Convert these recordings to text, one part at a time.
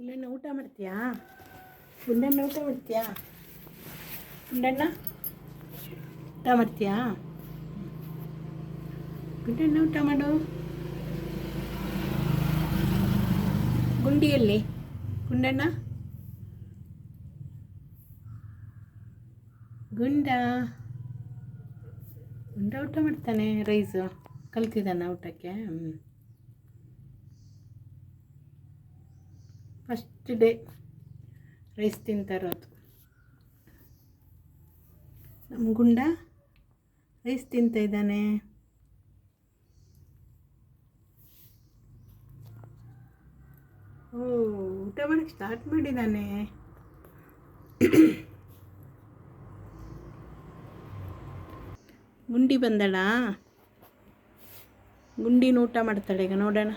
ಗುಂಡಣ್ಣ ಊಟ ಮಾಡ್ತೀಯಾ? ಗುಂಡಣ್ಣ ಊಟ ಮಾಡ್ತೀಯಾ? ಗುಂಡಣ್ಣ ಊಟ ಮಾಡ್ತೀಯಾ? ಗುಂಡಣ್ಣ ಊಟ ಮಾಡು. ಗುಂಡಿಯಲ್ಲಿ. ಗುಂಡಣ್ಣ. ಗುಂಡ. ಗುಂಡ ಊಟ ಮಾಡ್ತಾನೆ ರೈಸು. ಕಲ್ತಿದ್ದಾನೆ ಊಟಕ್ಕೆ. ಫಸ್ಟ್ ಡೇ ರೈಸ್ ತಿಂತಾ ಇರೋದು. ನಮ್ಮ ಗುಂಡ ರೈಸ್ ತಿಂತ ಇದ್ದಾನೆ. ಓ, ಊಟ ಮಾಡಕ್ಕೆ ಸ್ಟಾರ್ಟ್ ಮಾಡಿದ್ದಾನೆ ಗುಂಡಿ ಬಂದಳ? ಗುಂಡಿನ ಊಟ ಮಾಡ್ತಾಳೆ ಈಗ ನೋಡೋಣ.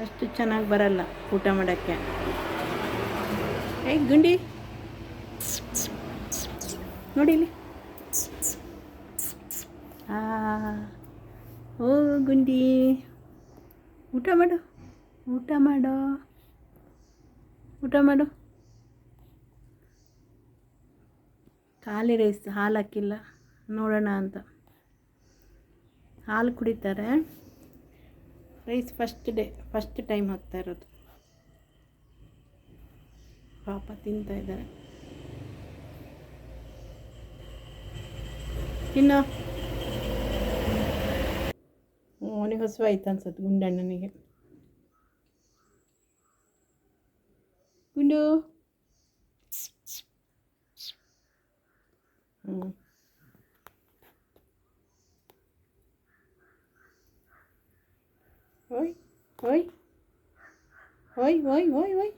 ಅಷ್ಟು ಚೆನ್ನಾಗಿ ಬರಲ್ಲ ಊಟ ಮಾಡೋಕ್ಕೆ. ಏಯ್, ಗುಂಡಿ. ನೋಡಿಲಿ ಓ, ಗುಂಡಿ. ಊಟ ಮಾಡು. ಊಟ ಮಾಡು. ಊಟ ಮಾಡು. ಖಾಲಿ ರೈಸ್ ಹಾಲು ಹಾಕಿಲ್ಲ. ನೋಡೋಣ ಅಂತ. ಹಾಲು ಕುಡಿತಾರೆ. Rice first day first time ಹಾಕ್ತಾ ಇರೋದು. ಪಾಪ ತಿಂತಾ ಇದ್ದಾರೆ. ಇನ್ನು ಅವನಿಗೆ ಹಸು ಆಯ್ತು ಅನ್ಸತ್ತೆ ಗುಂಡಣ್ಣನಿಗೆ ಗುಂಡು. ಹ್ಞೂ Oi, oi. Oi, oi, oi, oi.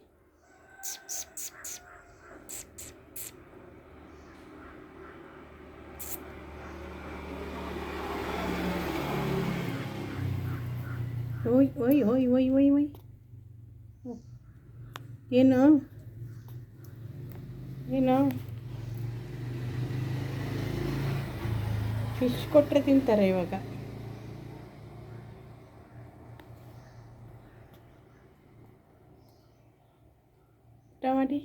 ಓಯ್ ಓಯ್ ಓಯ್ ಓಯ್ ಓಯ್ ಓಯ್ ಏನು ಏನು ಫಿಶ್ ಕೊಟ್ಟರೆ ತಿಂತಾರೆ ಇವಾಗ ಮಾಡಿ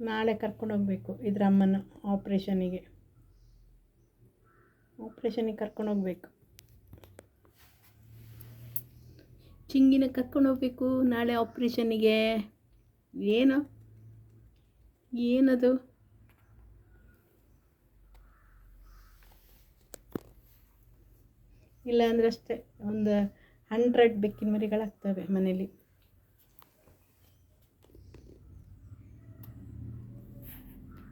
ನಾಳೆ ಕರ್ಕೊಂಡು ಹೋಗ್ಬೇಕು ಇದ್ರ ಅಮ್ಮನ ಆಪ್ರೇಷನಿಗೆ ಆಪ್ರೇಷನಿಗೆ ಕರ್ಕೊಂಡು ಹೋಗಬೇಕು. ಚಿಂಗಿನ ಕರ್ಕೊಂಡು ಹೋಗಬೇಕು ನಾಳೆ ಆಪ್ರೇಷನಿಗೆ ಏನು? ಏನದು? ಇಲ್ಲ ಅಂದ್ರೆ ಅಷ್ಟೇ, ಒಂದು ಹಂಡ್ರೆಡ್ ಬೆಕ್ಕಿನ ಮರಿಗಳಾಗ್ತವೆ ಮನೇಲಿ